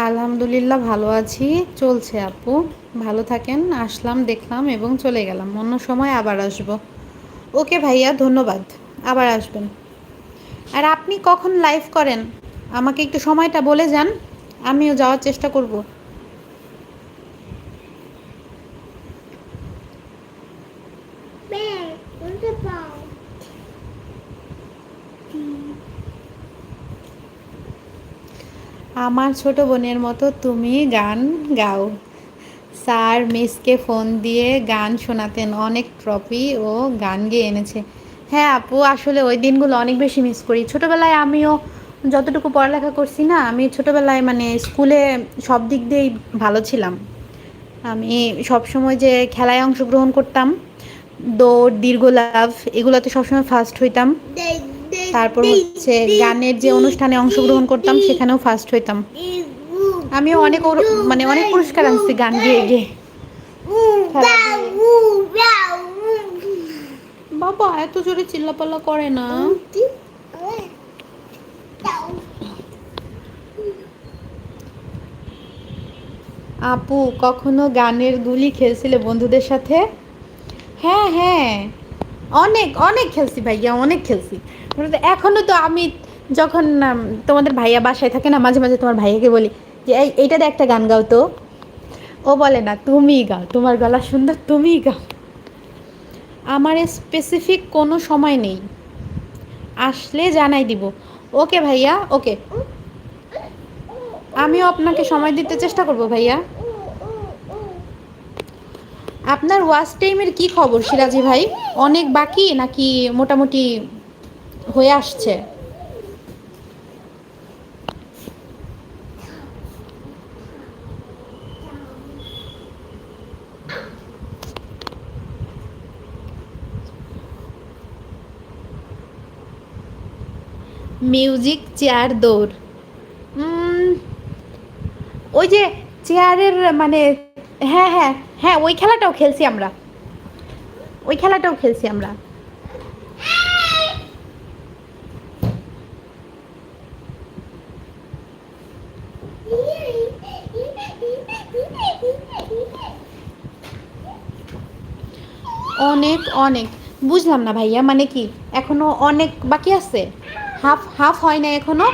আলহামদুলিল্লাহ ভালো আছি। চলছে আপু। ভালো থাকেন, আসলাম, দেখলাম এবং চলে গেলাম। অন্য সময় আবার আসব। ওকে ভাইয়া, ধন্যবাদ। আবার আসবেন। আর আপনি কখন লাইভ করেন? আমাকে একটু সময়টা বলে যান, আমিও যাওয়ার চেষ্টা করব। আমার ছোট বোনের মতো তুমি গান গাও। স্যার মিসকে ফোন দিয়ে গান শোনাতেন, অনেক ট্রফি ও গান গেয়ে এনেছে। হ্যাঁ আপু, আসলে ওই দিনগুলো অনেক বেশি মিস করি। ছোটোবেলায় আমিও যতটুকু পড়ালেখা করছি না, আমি ছোটোবেলায় মানে স্কুলে সব দিক দিয়েই ভালো ছিলাম। আমি সবসময় যে খেলায় অংশগ্রহণ করতাম, দৌড়, দীর্ঘ লাভ এগুলোতে সবসময় ফার্স্ট হইতাম। তারপর হচ্ছে গানের যে অনুষ্ঠানে অংশগ্রহণ করতাম, সেখানেও ফার্স্ট হইতাম। আমিও অনেক মানে অনেক পুরস্কার আনছি গান গেয়ে গিয়ে। বাবা, এত জোরে চিল্লাপাল্লা করে না। আপু, কখনো গানের গুলি খেলছিলে বন্ধুদের সাথে? হ্যাঁ হ্যাঁ। অনেক অনেক খেলছি ভাইয়া, অনেক খেলছি। এখনও তো আমি যখন তোমাদের ভাইয়া বাসায় থাকে না, মাঝে মাঝে তোমার ভাইয়াকে বলি যে, এই এইটাতে একটা গান গাও তো। ও বলে না, তুমিই গাও, তোমার গলা সুন্দর, তুমিই গাও। আমার স্পেসিফিক কোনো সময় নেই। আসলে জানাই দিব। ওকে ভাইয়া, ওকে। আমিও আপনাকে সময় দিতে চেষ্টা করব ভাইয়া। আপনার ওয়াচ টাইমের কি খবর সিরাজি ভাই? অনেক বাকি নাকি মোটামুটি হয়ে আসছে? মিউজিক চেয়ার দৌড়। ওই যে চেয়ারের মানে হ্যাঁ হ্যাঁ হ্যাঁ ওই খেলাটাও খেলছি আমরা। ওই খেলাটাও খেলছি আমরা। অনেক অনেক। বুঝলাম না ভাইয়া মানে কি? এখনও অনেক বাকি আছে? হাফ হাফ হয় না এখনও?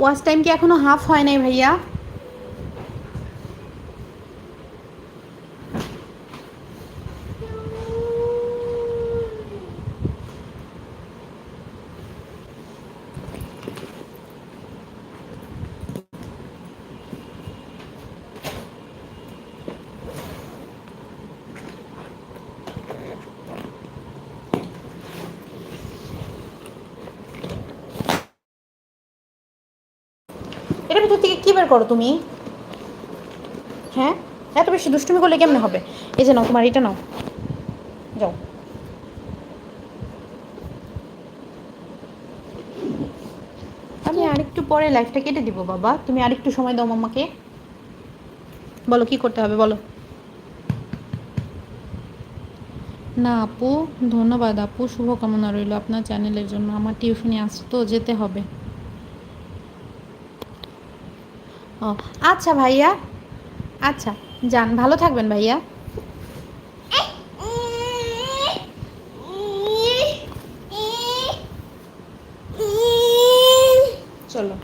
ওয়াচ টাইম কি এখনও হাফ হয় নাই ভাইয়া? এটার ভিতর থেকে কি বের করো তুমি? হ্যাঁ? এত বেশি দুষ্টুমি করলে কেমনে হবে? এই যে নাও তোমার, এটা নাও। যাও। আমি আরেকটু পরে লাইফটা কেটে দিব, বাবা। তুমি আরেকটু সময় দাও মাম্মাকে। বলো, কি করতে হবে, বলো। না, আপু, ধন্যবাদ, আপু। শুভকামনা রইল আপনার চ্যানেলের জন্য। আমার টিউশনি আসতো যেতে হবে। ও আচ্ছা ভাইয়া। আচ্ছা যান ভালো থাকবেন ভাইয়া। চলো।